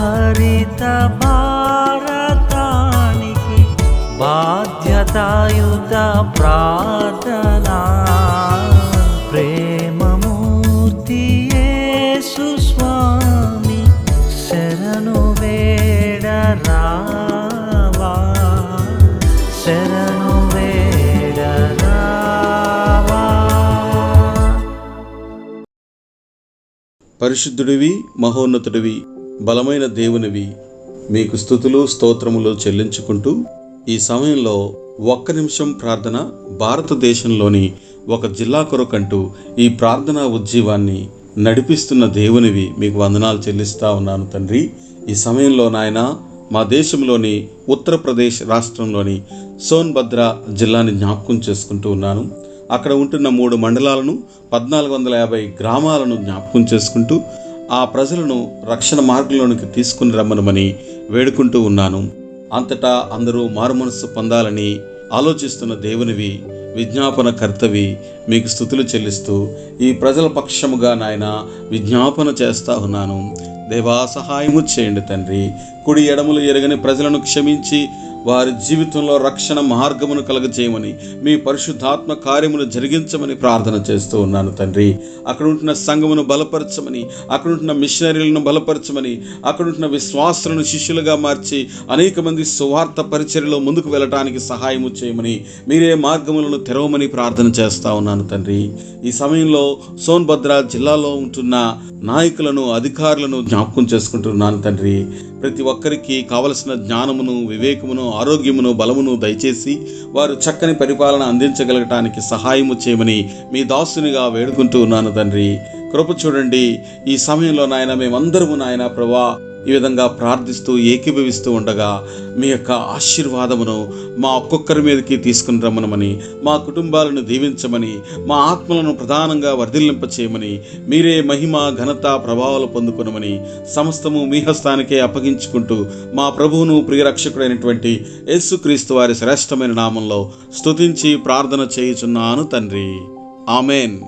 హరిత భారతానికి బాధ్యతాయుత ప్రార్థనా. ప్రేమమూర్తి స్వామి శరణు వేడరా పరిశుద్ధుడివి మహోన్నతుడివి బలమైన దేవునివి మీకు స్థుతులు స్తోత్రములు చెల్లించుకుంటూ ఈ సమయంలో ఒక్క నిమిషం ప్రార్థన భారతదేశంలోని ఒక జిల్లా కొరకంటూ ఈ ప్రార్థనా ఉజ్జీవాన్ని నడిపిస్తున్న దేవునివి మీకు వందనాలు చెల్లిస్తా ఉన్నాను తండ్రి. ఈ సమయంలో నాయన మా దేశంలోని ఉత్తరప్రదేశ్ రాష్ట్రంలోని సోన్భద్ర జిల్లాని జ్ఞాపకం చేసుకుంటూ ఉన్నాను. అక్కడ ఉంటున్న మూడు మండలాలను పద్నాలుగు వందల యాభై గ్రామాలను జ్ఞాపకం చేసుకుంటూ ఆ ప్రజలను రక్షణ మార్గంలోనికి తీసుకుని రమ్మనమని వేడుకుంటూ ఉన్నాను. అంతటా అందరూ మారుమనస్సు పొందాలని ఆలోచిస్తున్న దేవునివి విజ్ఞాపన కర్తవి మీకు స్థుతులు చెల్లిస్తూ ఈ ప్రజల పక్షముగా నాయన విజ్ఞాపన చేస్తా ఉన్నాను. దేవా సహాయము చేయండి తండ్రి. కుడి ఎడములు ఎరగని ప్రజలను క్షమించి వారి జీవితంలో రక్షణ మార్గమును కలగజేయమని మీ పరిశుద్ధాత్మ కార్యమును జరిగించమని ప్రార్థన చేస్తూ ఉన్నాను తండ్రి. అక్కడ ఉంటున్న సంఘమును బలపరచమని అక్కడ ఉంటున్న మిషనరీలను బలపరచమని అక్కడ ఉంటున్న విశ్వాసులను శిష్యులుగా మార్చి అనేక మంది సువార్త పరిచర్యలో ముందుకు వెళ్ళటానికి సహాయము చేయమని మీరే మార్గములను తెరవమని ప్రార్థన చేస్తా ఉన్నాను తండ్రి. ఈ సమయంలో సోన్భద్ర జిల్లాలో ఉంటున్న నాయకులను అధికారులను జ్ఞాపకం చేసుకుంటున్నాను తండ్రి. ప్రతి ఒక్కరికి కావలసిన జ్ఞానమును వివేకమును ఆరోగ్యమును బలమును దయచేసి వారు చక్కని పరిపాలన అందించగలగటానికి సహాయము చేయమని మీ దాసునిగా వేడుకుంటూ ఉన్నాను తండ్రి. కృప చూడండి. ఈ సమయంలో నాయన మేమందరము నాయన ప్రభా ఈ విధంగా ప్రార్థిస్తూ ఏకీభవిస్తూ ఉండగా మీ యొక్క ఆశీర్వాదమును మా ఒక్కొక్కరి మీదకి తీసుకుని రమ్మనమని మా కుటుంబాలను దీవించమని మా ఆత్మలను ప్రధానంగా వర్ధిల్లింప చేయమని మీరే మహిమ ఘనత ప్రభావాలు పొందుకునమని సమస్తము మీ హస్తానికే అప్పగించుకుంటూ మా ప్రభువును ప్రియరక్షకుడైనటువంటి యేసుక్రీస్తు వారి శ్రేష్టమైన నామంలో స్తుతించి ప్రార్థన చేయుచున్నాను తండ్రి. ఆమెన్.